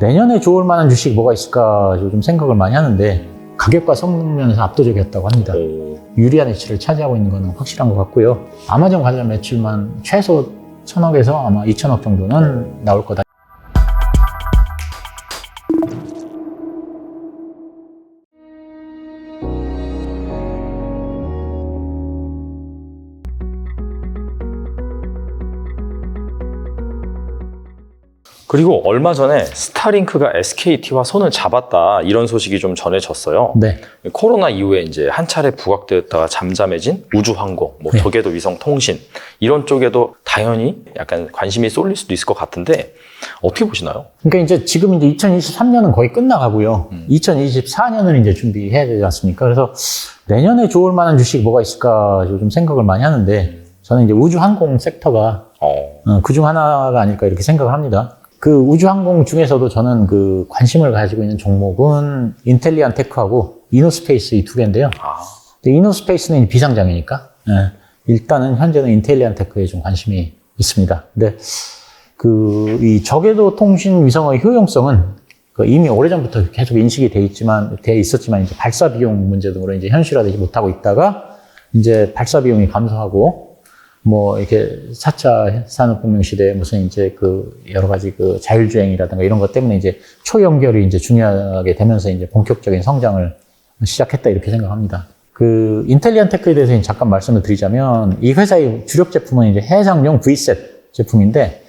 내년에 좋을 만한 주식 뭐가 있을까 좀 생각을 많이 하는데 가격과 성능 면에서 압도적이었다고 합니다. 유리한 위치를 차지하고 있는 것은 확실한 것 같고요. 아마존 관련 매출만 최소 천억에서 아마 2천억 정도는 나올 거다. 그리고 얼마 전에 스타링크가 SKT와 손을 잡았다 이런 소식이 좀 전해졌어요. 네. 코로나 이후에 이제 한 차례 부각되었다가 잠잠해진 우주항공, 뭐 네. 저궤도 위성 통신 이런 쪽에도 당연히 약간 관심이 쏠릴 수도 있을 것 같은데 어떻게 보시나요? 그러니까 이제 지금 이제 2023년은 거의 끝나가고요. 음. 2024년을 이제 준비해야 되지 않습니까? 그래서 내년에 좋을 만한 주식 뭐가 있을까 좀 생각을 많이 하는데 저는 이제 우주항공 섹터가 어, 그중 하나가 아닐까 이렇게 생각을 합니다. 그 우주항공 중에서도 저는 그 관심을 가지고 있는 종목은 인텔리안 테크하고 이노스페이스 이 두 개인데요. 아, 근데 이노스페이스는 비상장이니까 예, 일단은 현재는 인텔리안 테크에 좀 관심이 있습니다. 근데 그 이 저궤도 통신 위성의 효용성은 그 이미 오래전부터 계속 인식이 돼 있지만 돼 있었지만 이제 발사 비용 문제 등으로 이제 현실화되지 못하고 있다가 이제 발사 비용이 감소하고 뭐 이렇게 4차 산업혁명 시대에 무슨 이제 그 여러 가지 그 자율주행이라든가 이런 것 때문에 이제 초연결이 이제 중요하게 되면서 이제 본격적인 성장을 시작했다 이렇게 생각합니다. 그 인텔리안 테크에 대해서 잠깐 말씀을 드리자면 이 회사의 주력 제품은 이제 해상용 V셋 제품인데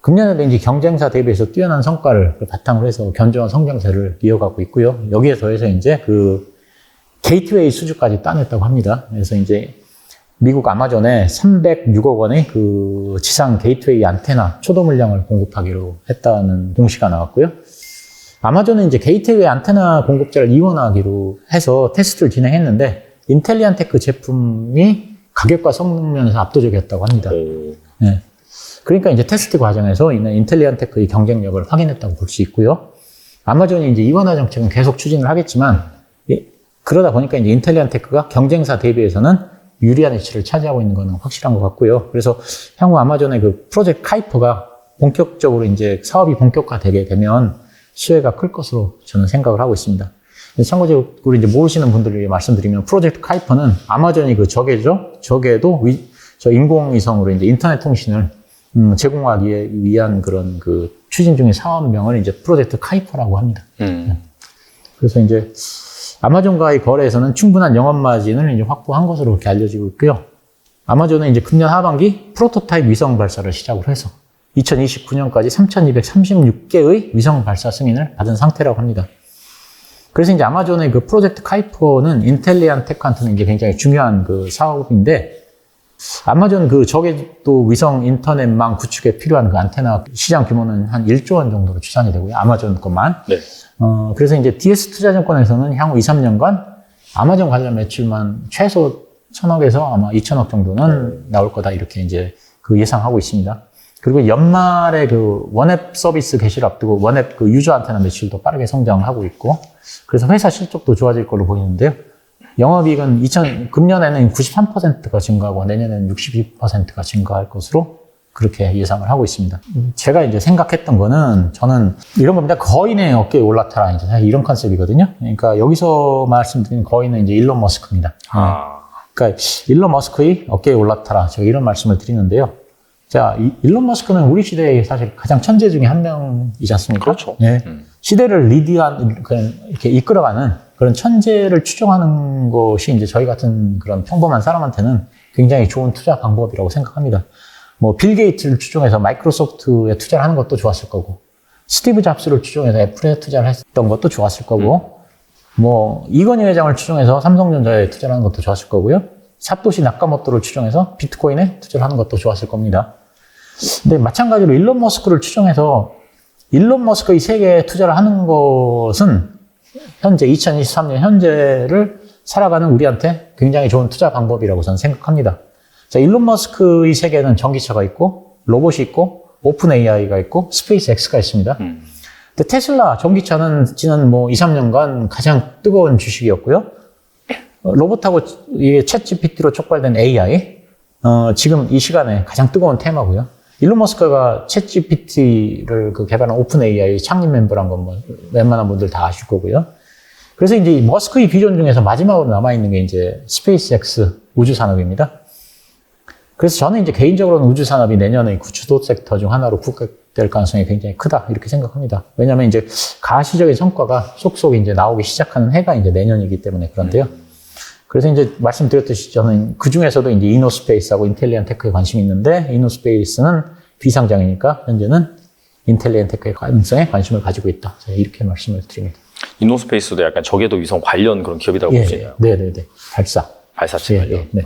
금년에도 이제 경쟁사 대비해서 뛰어난 성과를 바탕으로 해서 견조한 성장세를 이어가고 있고요. 여기에 더해서 이제 그 게이트웨이 수주까지 따냈다고 합니다. 그래서 이제 미국 아마존에 306억 원의 그 지상 게이트웨이 안테나 초도 물량을 공급하기로 했다는 공시가 나왔고요. 아마존은 이제 게이트웨이 안테나 공급자를 이원하기로 해서 테스트를 진행했는데 인텔리안 테크 제품이 가격과 성능 면에서 압도적이었다고 합니다. 오, 네. 그러니까 이제 테스트 과정에서 있는 인텔리안 테크의 경쟁력을 확인했다고 볼 수 있고요. 아마존이 이제 이원화 정책은 계속 추진을 하겠지만 예, 그러다 보니까 이제 인텔리안 테크가 경쟁사 대비해서는 유리한 위치를 차지하고 있는 것은 확실한 것 같고요. 그래서 향후 아마존의 그 프로젝트 카이퍼가 본격적으로 이제 사업이 본격화되게 되면 수혜가 클 것으로 저는 생각을 하고 있습니다. 참고적으로 이제 모르시는 분들을 위해 말씀드리면 프로젝트 카이퍼는 아마존이 그 저계죠. 저계도 위, 저 인공위성으로 이제 인터넷 통신을 음, 제공하기 위한 그런 그 추진 중인 사업명을 이제 프로젝트 카이퍼라고 합니다. 음, 그래서 이제 아마존과의 거래에서는 충분한 영업 마진을 이제 확보한 것으로 그렇게 알려지고 있고요. 아마존은 이제 금년 하반기 프로토타입 위성 발사를 시작으로 해서 2029년까지 3,236개의 위성 발사 승인을 받은 상태라고 합니다. 그래서 이제 아마존의 그 프로젝트 카이퍼는 인텔리안 테크한테는 이제 굉장히 중요한 그 사업인데 아마존 그 저궤도 위성 인터넷망 구축에 필요한 그 안테나 시장 규모는 한 1조 원 정도로 추산이 되고요. 아마존 것만. 네. 어, 그래서 이제 DS 투자증권에서는 향후 2, 3년간 아마존 관련 매출만 최소 천억에서 아마 2천억 정도는 나올 거다 이렇게 이제 그 예상하고 있습니다. 그리고 연말에 그 원앱 서비스 개시를 앞두고 원앱 그 유저 안테나 매출도 빠르게 성장하고 있고 그래서 회사 실적도 좋아질 걸로 보이는데요. 영업이익은 2000, 금년에는 93%가 증가하고 내년에는 62%가 증가할 것으로 그렇게 예상을 하고 있습니다. 제가 이제 생각했던 거는 저는 이런 겁니다. 거인의 어깨에 올라타라 이제 사실 이런 컨셉이거든요. 그러니까 여기서 말씀드린 거인은 이제 일론 머스크입니다. 아, 그러니까 일론 머스크의 어깨에 올라타라 제가 이런 말씀을 드리는데요. 자, 이- 일론 머스크는 우리 시대의 사실 가장 천재 중에 한 명이지 않습니까? 그렇죠. 예. 음. 시대를 리드한 그런 이렇게 이끌어가는 그런 천재를 추종하는 것이 이제 저희 같은 그런 평범한 사람한테는 굉장히 좋은 투자 방법이라고 생각합니다. 뭐 빌 게이츠를 추종해서 마이크로소프트에 투자를 하는 것도 좋았을 거고 스티브 잡스를 추종해서 애플에 투자를 했던 것도 좋았을 거고 뭐 이건희 회장을 추종해서 삼성전자에 투자를 하는 것도 좋았을 거고요. 사토시 나카모토를 추종해서 비트코인에 투자를 하는 것도 좋았을 겁니다. 근데 마찬가지로 일론 머스크를 추종해서 일론 머스크의 세계에 투자를 하는 것은 현재 2023년 현재를 살아가는 우리한테 굉장히 좋은 투자 방법이라고 저는 생각합니다. 자, 일론 머스크의 세계에는 전기차가 있고 로봇이 있고 오픈 AI가 있고 스페이스 X가 있습니다. 음. 근데 테슬라 전기차는 지난 뭐 2, 3년간 가장 뜨거운 주식이었고요. 어, 로봇하고 챗 GPT로 촉발된 AI, 어, 지금 이 시간에 가장 뜨거운 테마고요. 일론 머스크가 챗 GPT를 그 개발한 오픈 AI 창립 멤버란 건 뭐 웬만한 분들 다 아실 거고요. 그래서 이제 머스크의 비전 중에서 마지막으로 남아 있는 게 이제 스페이스X 우주 산업입니다. 그래서 저는 이제 개인적으로는 우주 산업이 내년의 그 주도 섹터 중 하나로 국격될 가능성이 굉장히 크다 이렇게 생각합니다. 왜냐하면 이제 가시적인 성과가 속속 이제 나오기 시작하는 해가 이제 내년이기 때문에 그런데요. 그래서 이제 말씀드렸듯이 저는 그 중에서도 이제 이노스페이스하고 인텔리언 테크에 관심이 있는데 이노스페이스는 비상장이니까 현재는 인텔리언 테크의 가능성에 관심을 가지고 있다. 이렇게 말씀을 드립니다. 인노스페이스도 약간 저궤도 위성 관련 그런 기업이라고 예, 볼수 있나요? 네, 네, 네. 발사. 발사체 예, 관련. 예, 네.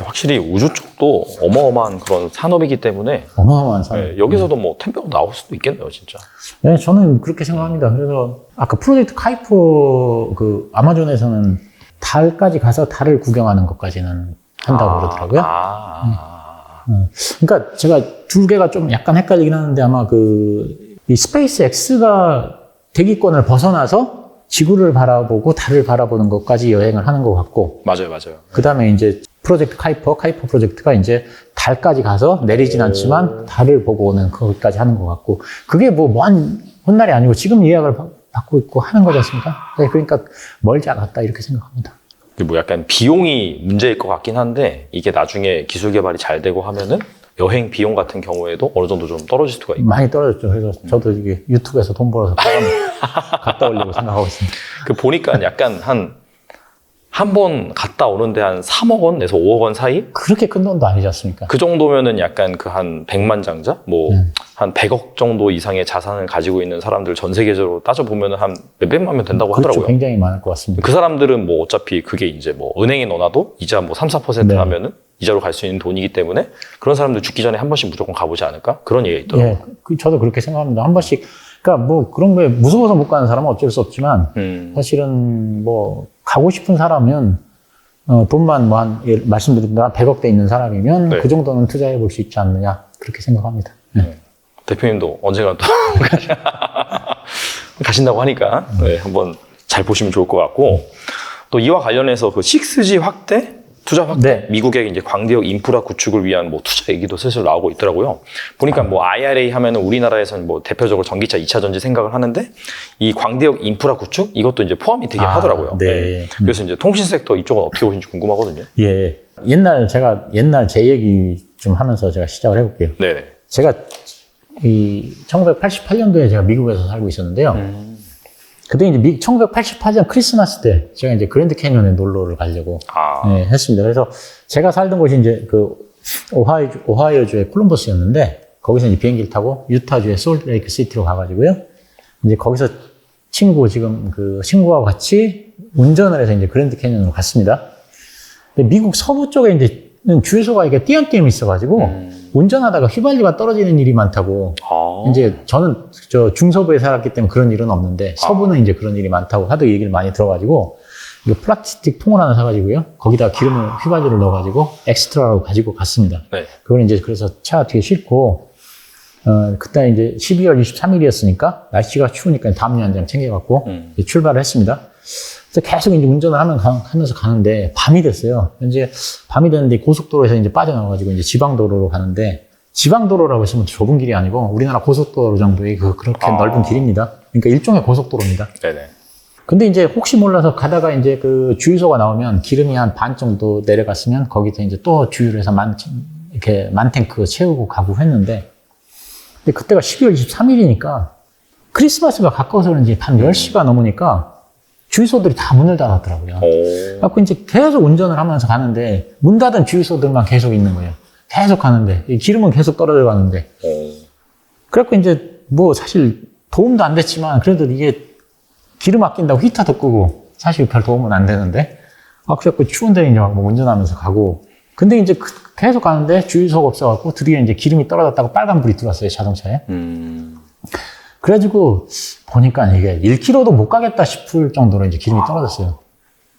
확실히 우주 쪽도 어마어마한 그런 산업이기 때문에 어마어마한 산업. 예, 여기서도 뭐 템pe가 나올 수도 있겠네요, 진짜. 네, 저는 그렇게 생각합니다. 그래서 아까 프로젝트 카이프 그 아마존에서는 달까지 가서 달을 구경하는 것까지는 한다고 아, 그러더라고요. 아, 음. 그러니까 제가 두 개가 좀 약간 헷갈리긴 하는데 아마 그 이 스페이스 X가 대기권을 벗어나서 지구를 바라보고 달을 바라보는 것까지 여행을 하는 것 같고 맞아요, 맞아요. 그 다음에 이제 프로젝트 카이퍼, 카이퍼 프로젝트가 이제 달까지 가서 내리진 않지만 달을 보고 오는 거기까지 하는 것 같고 그게 뭐 먼 훗날이 아니고 지금 예약을 받- 받고 있고 하는 거지 않습니까? 네, 그러니까 멀지 않았다 이렇게 생각합니다. 이게 뭐 약간 비용이 문제일 것 같긴 한데 이게 나중에 기술 개발이 잘 되고 하면은 여행 비용 같은 경우에도 어느 정도 좀 떨어질 수가 있고 많이 떨어졌죠. 그래서 저도 이게 유튜브에서 돈 벌어서 갔다 오려고 생각하고 있습니다. 그 보니까 약간 한 한 번 갔다 오는데 한 3억 원 내서 5억 원 사이? 그렇게 큰 돈도 아니지 않습니까? 그 정도면은 약간 그 한 100만 장자? 뭐 음. 한 100억 정도 이상의 자산을 가지고 있는 사람들 전 세계적으로 따져보면은 한 몇백만 명 된다고 그렇죠. 하더라고요. 굉장히 많을 것 같습니다. 그 사람들은 뭐 어차피 그게 이제 뭐 은행에 넣어놔도 이자 뭐 3, 4% 네. 하면은 이자로 갈 수 있는 돈이기 때문에 그런 사람들 죽기 전에 한 번씩 무조건 가보지 않을까? 그런 얘기가 있더라고요. 예, 그- 저도 그렇게 생각합니다. 한 번씩, 그러니까 뭐 그런 거에 무서워서 못 가는 사람은 어쩔 수 없지만 음. 사실은 뭐 가고 싶은 사람은 어, 돈만 뭐 한 말씀드린 대로 한 100억 대 있는 사람이면 네. 그 정도는 투자해 볼 수 있지 않느냐 그렇게 생각합니다. 네. 대표님도 언젠가 또 가신다고 하니까 네, 한번 잘 보시면 좋을 것 같고 또 이와 관련해서 그 6G 확대 투자 확대 네. 미국의 이제 광대역 인프라 구축을 위한 뭐 투자 얘기도 슬슬 나오고 있더라고요. 보니까 뭐 IRA 하면은 우리나라에서는 뭐 대표적으로 전기차 2차 전지 생각을 하는데 이 광대역 인프라 구축 이것도 이제 포함이 되긴 아, 하더라고요. 네. 그래서 이제 통신 섹터 이쪽은 어떻게 보시는지 궁금하거든요. 예, 옛날 제가 옛날 제 얘기 좀 하면서 제가 시작을 해볼게요. 네. 제가 이 1988년도에 제가 미국에서 살고 있었는데요. 음. 그때 이제 미, 1988년 크리스마스 때 제가 이제 그랜드 캐니언에 놀러를 가려고 아, 네, 했습니다. 그래서 제가 살던 곳이 이제 그 오하이오, 오하이오주의 콜럼버스였는데 거기서 이제 비행기를 타고 유타주의 솔트레이크 시티로 가가지고요. 이제 거기서 친구 지금 그 친구와 같이 운전을 해서 이제 그랜드 캐니언으로 갔습니다. 근데 미국 서부 쪽에 이제 주유소가 이게 띄엄띄엄 있어가지고 음. 운전하다가 휘발유가 떨어지는 일이 많다고 아. 이제 저는 저 중서부에 살았기 때문에 그런 일은 없는데 서부는 이제 그런 일이 많다고 하도 얘기를 많이 들어가지고 이거 플라스틱 통을 하나 사가지고요 거기다 기름을 휘발유를 넣어가지고 엑스트라로 가지고 갔습니다. 네. 그걸 이제 그래서 차 뒤에 싣고 어 그때 이제 12월 23일이었으니까 날씨가 추우니까 담요 한 장 챙겨갖고 음. 출발을 했습니다. 그래서 계속 이제 운전을 하면 가- 하면서 가는데 밤이 됐어요. 이제 밤이 됐는데 고속도로에서 이제 빠져나와가지고 이제 지방도로로 가는데 지방도로라고 했으면 좁은 길이 아니고 우리나라 고속도로 정도의 그 그렇게 아. 넓은 길입니다. 그러니까 일종의 고속도로입니다. 네네. 근데 이제 혹시 몰라서 가다가 이제 그 주유소가 나오면 기름이 한 반 정도 내려갔으면 거기서 이제 또 주유를 해서 만, 이렇게 만 탱크 채우고 가고 했는데 근데 그때가 12월 23일이니까 크리스마스가 가까워서 그런지 한 10시가 넘으니까 주유소들이 다 문을 닫았더라고요. 오. 그래갖고 이제 계속 운전을 하면서 가는데 문 닫은 주유소들만 계속 있는 거예요. 계속 가는데 이 기름은 계속 떨어져 가는데 오. 그래갖고 이제 뭐 사실 도움도 안 됐지만 그래도 이게 기름 아낀다고 히터도 끄고 사실 별 도움은 안 되는데 아 그래갖고 추운데 이제 막 운전하면서 가고 근데 이제 그- 계속 가는데 주유소가 없어갖고 드디어 이제 기름이 떨어졌다고 빨간불이 들어왔어요 자동차에 음. 그래가지고 보니까 이게 1km도 못 가겠다 싶을 정도로 이제 기름이 떨어졌어요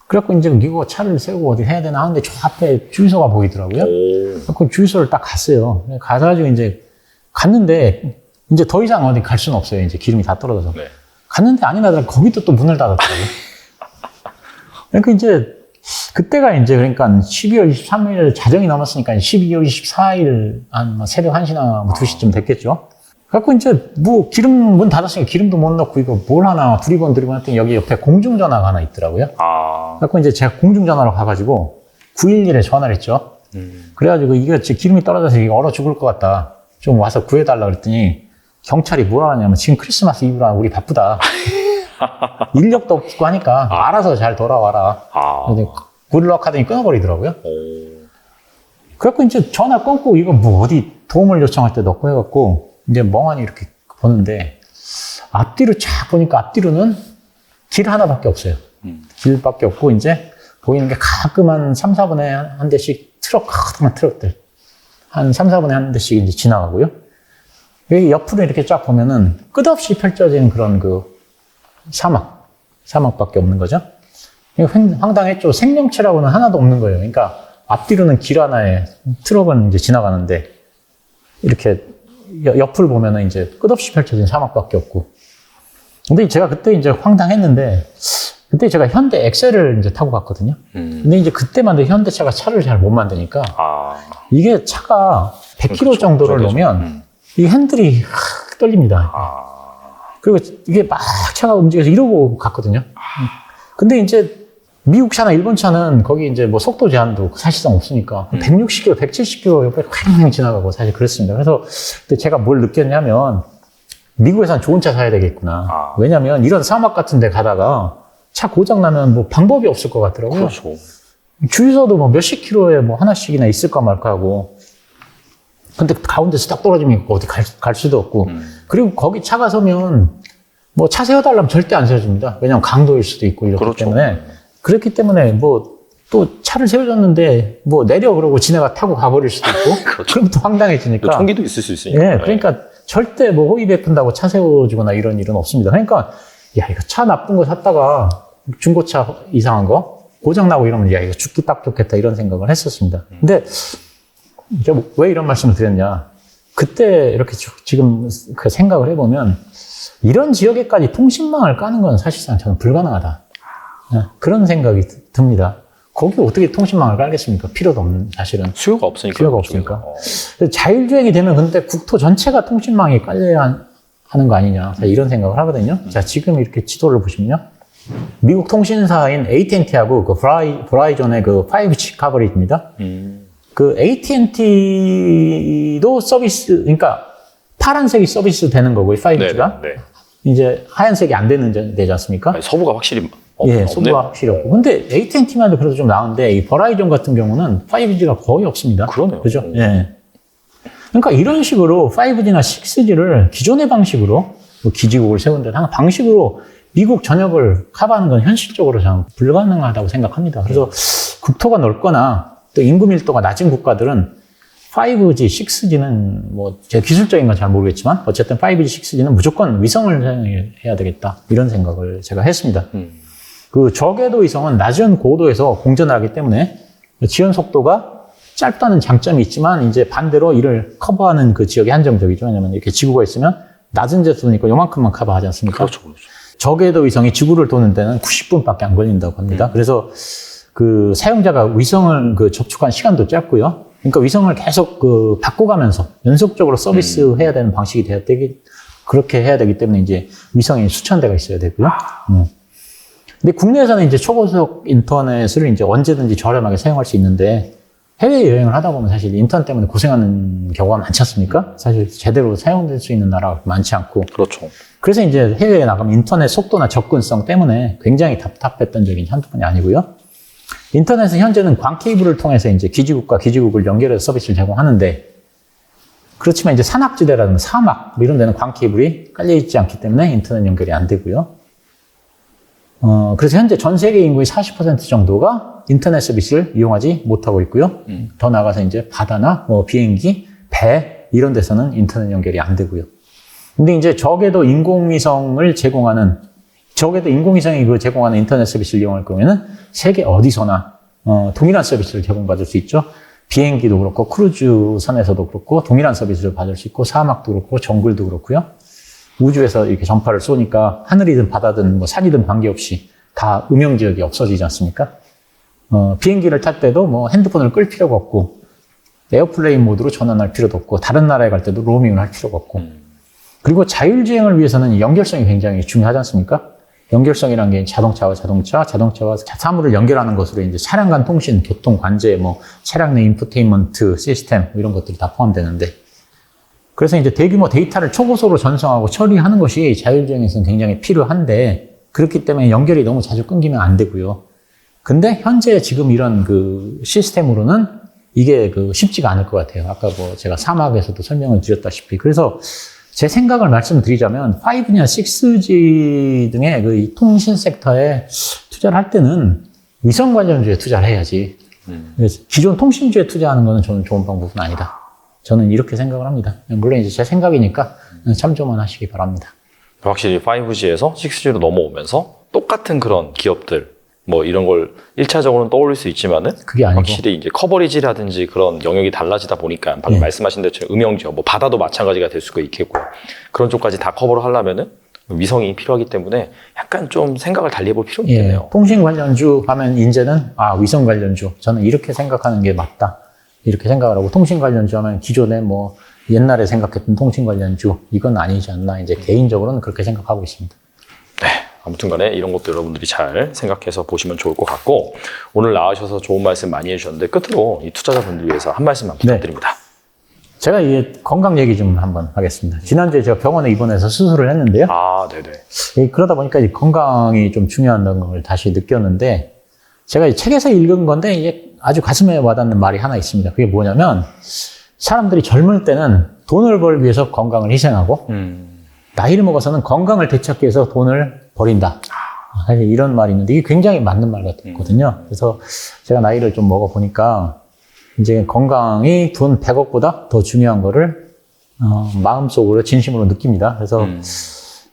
그래갖고 이제 이거 차를 세우고 어디 해야 되나 하는데 저 앞에 주유소가 보이더라고요 오. 그 주유소를 딱 갔어요. 가가지고 이제 갔는데 이제 더 이상 어디 갈 수는 없어요. 이제 기름이 다 떨어져서. 네. 갔는데 아니나 다를까 거기도 또 문을 닫았더라고요. 그러니까 이제 그때가 이제 그러니까 12월 23일 자정이 넘었으니까 12월 24일 한뭐 새벽 1시나 뭐 2시쯤 됐겠죠. 그래갖고 이제 뭐 기름 문 닫았으니까 기름도 못 넣고 이거 뭘 하나 두리번 두리번 했더니 여기 옆에 공중전화가 하나 있더라고요. 아. 그래갖고 이제 제가 공중전화로 가가지고 911에 전화를 했죠. 음. 그래가지고 이게 지금 기름이 떨어져서 이게 얼어 죽을 것 같다. 좀 와서 구해달라 그랬더니 경찰이 뭐라 하냐면 지금 크리스마스 이브라 우리 바쁘다. 인력도 없고 하니까 알아서 잘 돌아와라. 아. 근데 굿럭 하더니 끊어버리더라고요. 오. 그래갖고 이제 전화 끊고 이거 뭐 어디 도움을 요청할 때 넣고 해갖고 이제 멍하니 이렇게 보는데 앞뒤로 쫙 보니까 앞뒤로는 길 하나밖에 없어요. 음. 길밖에 없고 이제 보이는 게 가끔 한 3, 4분에 한 대씩 트럭, 커다란 트럭들. 한 3, 4분에 한 대씩 이제 지나가고요. 여기 옆으로 이렇게 쫙 보면은 끝없이 펼쳐진 그런 그 사막, 사막밖에 없는 거죠. 이거 황- 황당했죠. 생명체라고는 하나도 없는 거예요. 그러니까 앞뒤로는 길 하나에 트럭은 이제 지나가는데 이렇게 여- 옆을 보면은 이제 끝없이 펼쳐진 사막밖에 없고. 근데 제가 그때 이제 황당했는데 그때 제가 현대 엑셀을 이제 타고 갔거든요. 음. 근데 이제 그때만 해도 현대차가 차를 잘 못 만드니까 아. 이게 차가 100km 그렇죠. 정도를 그렇죠. 놓으면 음. 이 핸들이 확 떨립니다. 아. 그리고 이게 막 차가 움직여서 이러고 갔거든요. 근데 이제 미국 차나 일본 차는 거기 이제 뭐 속도 제한도 사실상 없으니까 음. 160km, 170km 옆에 쾅 지나가고 사실 그랬습니다. 그래서 그때 제가 뭘 느꼈냐면 미국에선 좋은 차 사야 되겠구나. 아. 왜냐면 이런 사막 같은 데 가다가 차 고장 나면 뭐 방법이 없을 것 같더라고요. 그렇죠. 주유소도 뭐 몇십 킬로에 뭐 하나씩이나 있을까 말까 하고. 근데 가운데서 딱 떨어지면 어디 갈, 갈 수도 없고. 음. 그리고 거기 차가 서면 뭐 차 세워달라면 절대 안 세워줍니다. 왜냐면 강도일 수도 있고 이렇기 그렇죠. 때문에. 그렇기 때문에 뭐 또 차를 세워줬는데 뭐 내려 그러고 지네가 타고 가버릴 수도 있고. 그렇죠. 그럼 또 황당해지니까. 총기도 있을 수 있으니까. 예, 그러니까 절대 뭐 호의 베푼다고 차 세워주거나 이런 일은 없습니다. 그러니까 야 이거 차 나쁜 거 샀다가 중고차 이상한 거 고장 나고 이러면 야 이거 죽기 딱 좋겠다 이런 생각을 했었습니다. 근데 제가 왜 이런 말씀을 드렸냐? 그때 이렇게 주- 지금 그 생각을 해보면 이런 지역에까지 통신망을 까는 건 사실상 저는 불가능하다. 예, 그런 생각이 드- 듭니다. 거기 어떻게 통신망을 깔겠습니까? 필요도 없는 사실은. 수요가 없으니까. 수요가. 없으니까. 어. 자율주행이 되면 근데 국토 전체가 통신망이 깔려야 한- 하는 거 아니냐. 자, 이런 생각을 하거든요. 자, 지금 이렇게 지도를 보시면요. 미국 통신사인 AT&T하고 그 브라이, 브라이존의 그 5G 커버리지입니다. 음. 그 AT&T도 서비스, 그러니까 파란색이 서비스 되는 거고요. 5G가. 네. 네. 이제 하얀색이 안 되는 데- 되지 않습니까? 아니, 서부가 확실히 없, 예. 소비가 확실히 없고. 근데 AT&T만 해도 그래도 좀 나은데, 이 버라이존 같은 경우는 5G가 거의 없습니다. 그러네요. 그죠? 음. 예. 그러니까 이런 식으로 5G나 6G를 기존의 방식으로 뭐 기지국을 세운다 하는 방식으로 미국 전역을 커버하는 건 현실적으로 저는 불가능하다고 생각합니다. 그래서 국토가 넓거나 또 인구 밀도가 낮은 국가들은 5G, 6G는 뭐 제 기술적인 건 잘 모르겠지만 어쨌든 5G, 6G는 무조건 위성을 사용해야 되겠다 이런 생각을 제가 했습니다. 음. 그 저궤도 위성은 낮은 고도에서 공전하기 때문에 지연 속도가 짧다는 장점이 있지만 이제 반대로 이를 커버하는 그 지역이 한정적이죠. 왜냐면 이렇게 지구가 있으면 낮은 데서 도니까 요만큼만 커버하지 않습니까? 그렇죠, 그렇죠. 저궤도 위성이 지구를 도는 데는 90분밖에 안 걸린다고 합니다. 그래서 그 사용자가 위성을 그 접촉한 시간도 짧고요. 그러니까 위성을 계속 그 바꿔가면서 연속적으로 서비스 해야 되는 방식이 돼야 되기 그렇게 해야 되기 때문에 이제 위성이 수천 대가 있어야 되고요. 음. 근데 국내에서는 이제 초고속 인터넷을 이제 언제든지 저렴하게 사용할 수 있는데 해외 여행을 하다 보면 사실 인터넷 때문에 고생하는 경우가 많지 않습니까? 사실 제대로 사용될 수 있는 나라가 많지 않고 그렇죠. 그래서 이제 해외에 나가면 인터넷 속도나 접근성 때문에 굉장히 답답했던 적이 한두 번이 아니고요. 인터넷은 현재는 광 케이블을 통해서 이제 기지국과 기지국을 연결해서 서비스를 제공하는데 그렇지만 이제 산악지대라든가 사막 뭐 이런 데는 광 케이블이 깔려 있지 않기 때문에 인터넷 연결이 안 되고요. 어, 그래서 현재 전 세계 인구의 40% 정도가 인터넷 서비스를 이용하지 못하고 있고요. 더 나아가서 이제 바다나 뭐 비행기, 배 이런 데서는 인터넷 연결이 안 되고요. 근데 이제 적에도 인공위성을 제공하는 적에도 인공위성이 그 제공하는 인터넷 서비스를 이용할 경우에는 세계 어디서나 어, 동일한 서비스를 제공받을 수 있죠. 비행기도 그렇고 크루즈 선에서도 그렇고 동일한 서비스를 받을 수 있고 사막도 그렇고 정글도 그렇고요. 우주에서 이렇게 전파를 쏘니까 하늘이든 바다든 뭐 산이든 관계없이 다 음영 지역이 없어지지 않습니까? 어, 비행기를 탈 때도 뭐 핸드폰을 끌 필요가 없고 에어플레인 모드로 전환할 필요도 없고 다른 나라에 갈 때도 로밍을 할 필요가 없고 그리고 자율주행을 위해서는 이 연결성이 굉장히 중요하지 않습니까? 연결성이라는 게 자동차와 자동차, 자동차와 사물을 연결하는 것으로 이제 차량 간 통신, 교통, 관제, 뭐 차량 내 인포테인먼트 시스템 뭐 이런 것들이 다 포함되는데 그래서 이제 대규모 데이터를 초고속으로 전송하고 처리하는 것이 자율주행에서는 굉장히 필요한데 그렇기 때문에 연결이 너무 자주 끊기면 안 되고요. 근데 현재 지금 이런 그 시스템으로는 이게 그 쉽지가 않을 것 같아요. 아까 뭐 제가 사막에서도 설명을 드렸다시피. 그래서 제 생각을 말씀드리자면 5냐 6G 등의 그이 통신 섹터에 투자를 할 때는 위성 관련주에 투자를 해야지. 그래서 기존 통신주에 투자하는 거는 저는 좋은 방법은 아니다. 저는 이렇게 생각을 합니다. 물론 이제 제 생각이니까 참조만 하시기 바랍니다. 확실히 5G에서 6G로 넘어오면서 똑같은 그런 기업들 뭐 이런 걸 1차적으로는 떠올릴 수 있지만은 그게 아니고. 확실히 이제 커버리지라든지 그런 영역이 달라지다 보니까 방금 예. 말씀하신 대로 음영지역, 뭐 바다도 마찬가지가 될 수가 있겠고 그런 쪽까지 다 커버를 하려면은 위성이 필요하기 때문에 약간 좀 생각을 달리 해볼 필요는 예, 있겠네요. 통신 관련주 하면 이제는 아 위성 관련주. 저는 이렇게 생각하는 게 맞다. 이렇게 생각을 하고 통신 관련주 하면 기존에 뭐 옛날에 생각했던 통신 관련주. 이건 아니지 않나. 이제 개인적으로는 그렇게 생각하고 있습니다. 네. 아무튼 간에 이런 것도 여러분들이 잘 생각해서 보시면 좋을 것 같고 오늘 나와주셔서 좋은 말씀 많이 해주셨는데 끝으로 이 투자자분들 위해서 한 말씀만 부탁드립니다. 제가 이 건강 얘기 좀 한번 하겠습니다. 지난주에 제가 병원에 입원해서 수술을 했는데요. 아, 네네. 예, 그러다 보니까 이 건강이 좀 중요하다는 걸 다시 느꼈는데 제가 이 책에서 읽은 건데 이게 아주 가슴에 와닿는 말이 하나 있습니다. 그게 뭐냐면 사람들이 젊을 때는 돈을 벌기 위해서 건강을 희생하고 음, 나이를 먹어서는 건강을 되찾기 위해서 돈을 버린다. 아, 사실 이런 말이 있는데 이게 굉장히 맞는 말 같거든요. 그래서 제가 나이를 좀 먹어 보니까 이제 건강이 돈 100억보다 더 중요한 거를 어, 마음속으로 진심으로 느낍니다. 그래서 음.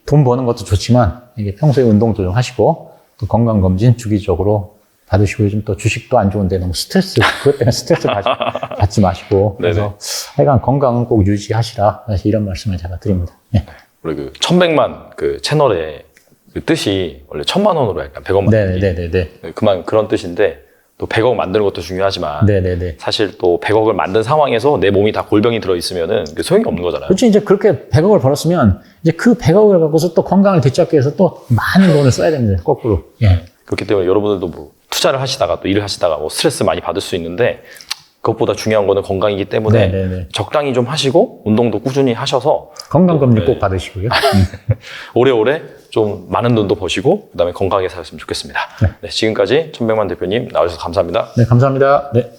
돈 버는 것도 좋지만 이게 평소에 운동도 좀 하시고 또 건강 검진 주기적으로 받으시고 요즘 또 주식도 안 좋은데 너무 스트레스 그것 때문에 스트레스 받지, 받지 마시고 그래서 하여간 건강은 꼭 유지하시라 사실 이런 말씀을 제가 드립니다. 네. 우리 그 천백만 그 채널의 그 뜻이 원래 천만 원으로 약간 100억 만들기. 네네네네. 그만 그런 뜻인데 또 100억 만드는 것도 중요하지만 네네네. 사실 또 100억을 만든 상황에서 내 몸이 다 골병이 들어 있으면은 그 소용이 없는 거잖아요. 그렇죠. 이제 그렇게 100억을 벌었으면 이제 그 100억을 갖고서 또 건강을 되찾기 위해서 또 많은 돈을 써야 됩니다. 거꾸로. 예. 그렇기 때문에 여러분들도 뭐 투자를 하시다가 또 일을 하시다가 뭐 스트레스 많이 받을 수 있는데 그것보다 중요한 거는 건강이기 때문에 네네네. 적당히 좀 하시고 운동도 꾸준히 하셔서 건강검진 네. 꼭 받으시고요. 음. 오래오래 좀 많은 돈도 버시고 그다음에 건강하게 사셨으면 좋겠습니다. 네, 지금까지 천백만 대표님 나와주셔서 감사합니다. 네, 감사합니다. 네.